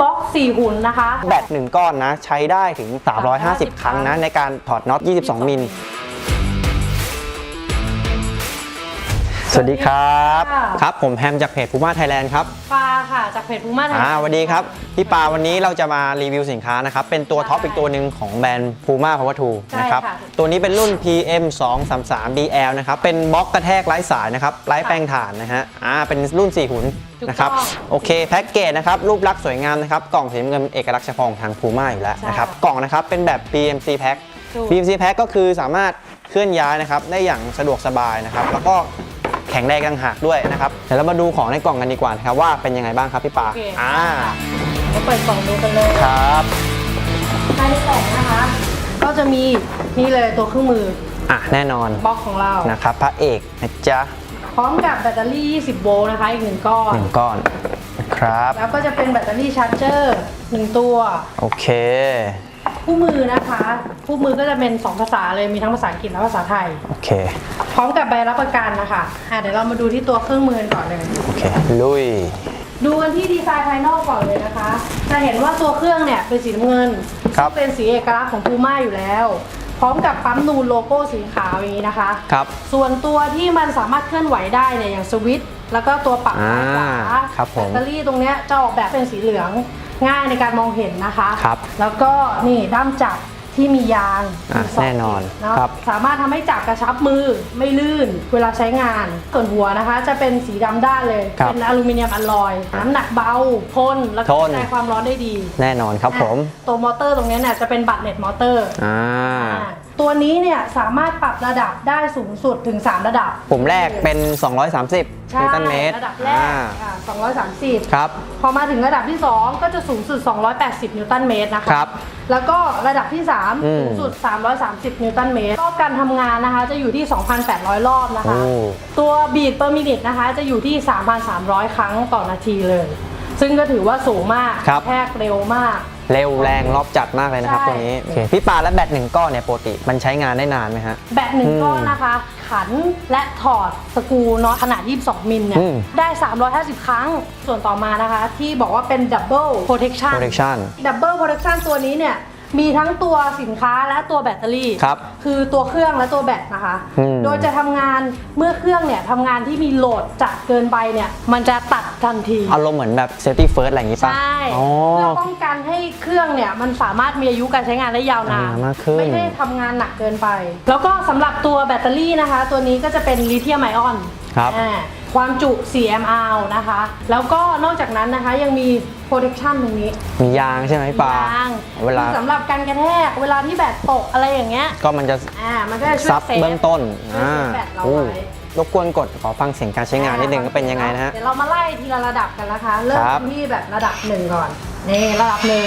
บล็อก4หุ่นนะคะ แบตหนึ่งก้อนนะ ใช้ได้ถึง 350 ครั้งนะ ในการถอดน็อต 22 มิล สวัสดีครับค่ะ ครับผมแฮมจากเพจ Puma Thailand ครับปลาค่ะจากเพจพูม่าไทยอ่าสวัสดีครับพี่ปาวันนี้เราจะมารีวิวสินค้านะครับเป็นตัวใช่ท็อปอีกตัวหนึ่งของแบรนด์ Puma Power 2ใช่นะครับค่ะตัวนี้เป็นรุ่น PM 2 3 3 DL นะครับเป็นบล็อกกระแทกไร้สายนะครับไร้แป้งถ่านนะฮะอ่าเป็นรุ่น 4 หุ่นถูกนะครับต้องโอเคแพ็กเกจนะครับรูปลักษณ์สวยงามนะครับกล่องสีน้ำเงินเป็นเอกลักษณ์เฉพาะของทาง Puma อยู่แล้วนะครับใช่กล่องนะครับเป็นแบบ PMC Pack ถูก PMC Pack ก็คือสามารถเคลื่อนย้ายนะครับได้อย่างสะดวกสบายนะครับแล้วก็ แข็งแรงต่างหากด้วยนะครับเดี๋ยวเรามาดูของในกล่องกันดีกว่านะครับว่าเป็นยังไงบ้างครับพี่ปาโอเค อ่ามาเปิดกล่องดูกันเลย ครับภายในกล่องนะคะ ก็จะมีนี่เลยตัวเครื่องมืออะแน่นอนบล็อกของเรา นะครับพระเอกนะจ๊ะพร้อมกับแบตเตอรี่ 20 โวลต์นะคะ อีกหนึ่งก้อน หนึ่งก้อนนะครับ แล้วก็จะเป็นแบตเตอรี่ชาร์จเจอร์หนึ่งตัว โอเค คู่มือนะคะ คู่มือก็จะเป็น 2 ภาษาเลยมีทั้งภาษาอังกฤษและภาษาไทย โอเค พร้อมกับใบรับประกันนะคะอะเดี๋ยวเรามาดูที่ตัวเครื่องมือก่อนเลย โอเค ลุย ดูกันที่ดีไซน์ภายนอกก่อนเลยนะคะ จะเห็นว่าตัวเครื่องเนี่ยเป็นสีน้ำเงินครับ ซึ่งเป็นสีเอกลักษณ์ของพูม่าอยู่แล้ว พร้อมกับปั๊มนูนโลโก้สีขาวอย่างนี้นะคะ ครับ ส่วนตัวที่มันสามารถเคลื่อนไหวได้เนี่ยอย่างสวิตช์แล้วก็ตัวปรับซ้ายขวาอ่าครับผมแบตเตอรี่ตรงเนี้ยจะออกแบบเป็นสีเหลือง ง่ายในการมองเห็นนะคะครับแล้วก็นี่ด้ามจับที่มียางอะมีสงแน่นอนเนาะครับสามารถทำให้จับกระชับมือไม่ลื่น เวลาใช้งาน ส่วนหัวนะคะ จะเป็นสีดำด้านเลย ครับเป็นอลูมิเนียมอลลอยน้ำหนักเบาทนแล้วก็ทน กระจายความร้อนได้ดีแน่นอนครับผมอะตัวมอเตอร์ตรงเนี้ยเนี่ยจะเป็นบัตรเน็ตมอเตอร์ อ่า ตัวนี้เนี่ยสามารถปรับระดับได้สูงสุดถึง 3 ระดับ ปุ่มแรกเป็น 230ใช่นิวตันเมตรระดับแรกอ่าอ่า230 ครับ พอมาถึงระดับที่ 2 ก็จะสูงสุด 280 นิวตันเมตรนะคะครับแล้วก็ระดับที่ อืม3สูงสุด 330 นิวตันเมตร รอบการทำงานนะคะจะอยู่ที่ 2,800 รอบนะคะ โอ้ ตัวบีด per minute นะคะ จะอยู่ที่ 3,300 ครั้งต่อนาทีเลย ซึ่งก็ถือว่าสูงมากครับแทกเร็วมาก เร็วแรงรอบจัดมากเลยนะครับใช่ ตัวนี้โอเคพี่ปาและแบตหนึ่งก้อนเนี่ยปกติมันใช้งานได้นานไหมฮะ แบตหนึ่งอืมก้อนนะคะ ขันและถอดสกรูน็อตขนาด 22 มิลเนี่ย อืม ได้ 350 ครั้ง ส่วนต่อมานะคะ ที่บอกว่าเป็น double protection protection double protection ตัวนี้เนี่ย มีทั้งตัวสินค้าและตัวแบตเตอรี่ครับคือตัวเครื่องและตัวแบตนะคะ อืม โดยจะทำงานเมื่อเครื่องเนี่ยทำงานที่มีโหลดจัดเกินไปเนี่ย มันจะตัดทันที อารมณ์เหมือนแบบ safety first อะไรอย่างงี้ป่ะใช่อ๋อเพื่อ องเนี่ยมันสามารถมีอายุการใช้งานได้ยาวนาน อ่ามากขึ้น ไม่ได้ทำงานหนักเกินไป แล้วก็สำหรับตัวแบตเตอรี่นะคะ ตัวนี้ก็จะเป็นลิเธียมไอออน ครับ อ่าความจุ 4 mAh นะคะ แล้วก็นอกจากนั้นนะคะยังมี protection ตรงนี้มียางใช่ไหมพี่ปายางเวลาคือสำหรับการกระแทก เวลาที่แบตตกอะไรอย่างเงี้ย ก็มันจะอ่า มันก็จะช่วยซับเซฟเบื้องต้นช่วยอ่าเซฟแบตเราอู้ไว้รบกวนกดขอฟังเสียงการใช้งานนิดนึงก็เป็นยังไงนะฮะ เดี๋ยวเรามาไล่ทีละระดับกันนะคะ เริ่มครับ ที่แบบระดับหนึ่งก่อน นี่ระดับหนึ่ง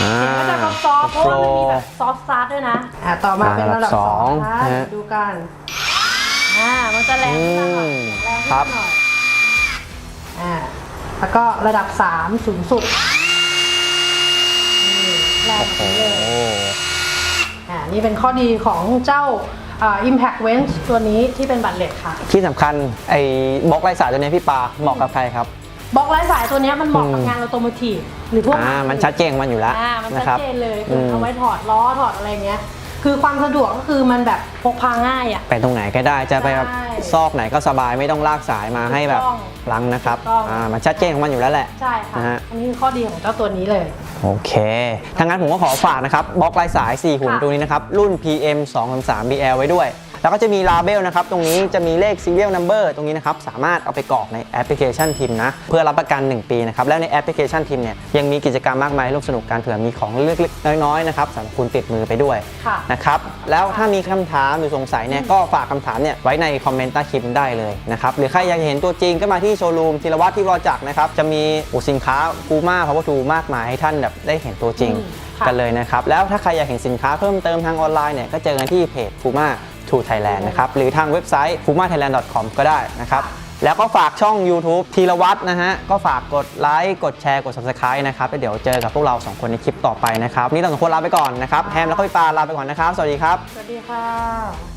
อ่าเสียงก็จะซอฟต์ๆเพราะว่ามันมีแบบซอฟต์สตาร์ทด้วยนะอ่าต่อมาเป็นระดับสองนะคะระดับสองนะฮะ ดูกันอ่ามันจะแรงขึ้นมาหน่อยอืมแรงขึ้นครับมาหน่อยอ่าแล้วก็ระดับสามสูงสุดนี่แรงโอ้ขึ้นโหเลย อ่า นี่เป็นข้อดีของเจ้าอ่า Impact Wench ตัวนี้ที่เป็นบัตรเหล็กค่ะ ที่สำคัญไอ้บล็อกไร้สายตัวนี้พี่ปาเหมาะกับใครครับ บล็อกไร้สายตัวเนี้ยมันเหมาะกับอืมงานออโตโมทีฟหรือพวกอ่ามันชัดเจนของมันอยู่แล้วอ่ามันนะชัดครับเจนเลยอืคือมเอาไว้ถอดล้อถอดอะไรเงี้ยคือความสะดวกก็คือมันแบบพกพาง่ายอะ ไปตรงไหนก็ได้จะไปแบบใช่ซอกไหนก็สบายไม่ต้องลากสายมาให้แบบถูกต้องลังนะครับถูกต้องอ่ามันชัดเจนของมันอยู่แล้วแหละใช่ค่ะนะฮะอันนี้คือข้อดีของเจ้าตัวนี้เลยโอเคถ้างั้นผมก็ขอฝากนะครับบล็อกลายสาย 4 หุ่นค่ะตัวนี้นะครับรุ่น PM 2 3 BL ไว้ด้วย แล้วก็จะมีลาเบลนะครับ ตรงนี้จะมีเลข serial number ตรงนี้นะครับ สามารถเอาไปกรอกในแอปพลิเคชันทีมนะ เพื่อรับประกัน 1 ปีนะครับ แล้วในแอปพลิเคชันทีมเนี่ยยังมีกิจกรรมมากมายให้ร่วมสนุกกันเผื่อมีของเล็กๆน้อยๆนะครับสำหรับคุณติดมือไปด้วยค่ะนะครับ แล้วถ้ามีคำถามหรือสงสัยเนี่ยก็ฝากคำถามเนี่ยไว้ในคอมเมนต์ใต้คลิปได้เลยนะครับ หรือใครอยากจะเห็นตัวจริงก็มาที่โชว์รูมธีรวัตรที่รอจักรนะครับ จะมีอุสินค้าคูมาพาวเวอร์ทูมากมายให้ท่านแบบได้เห็นตัวจริงอืมค่ะกันเลยนะครับ แล้วถ้าใครอยากเห็นสินค้าเพิ่มเติมทางออนไลน์เนี่ยก็เจอกันที่เพจ Puma to Thailand นะครับ หรือทางเว็บไซต์ pumathailand.com ก็ได้นะครับ แล้วก็ฝากช่อง YouTube ธีรวัตรนะฮะ ก็ฝากกดไลค์ กดแชร์ กด Subscribe นะครับแล้วเดี๋ยวเจอกับพวกเรา 2 คนในคลิปต่อไปนะครับวันนี่เราสองคนลาไปก่อนนะครับ แฮมแล้วก็พี่ปาลาไปก่อนนะครับ สวัสดีครับ สวัสดีค่ะ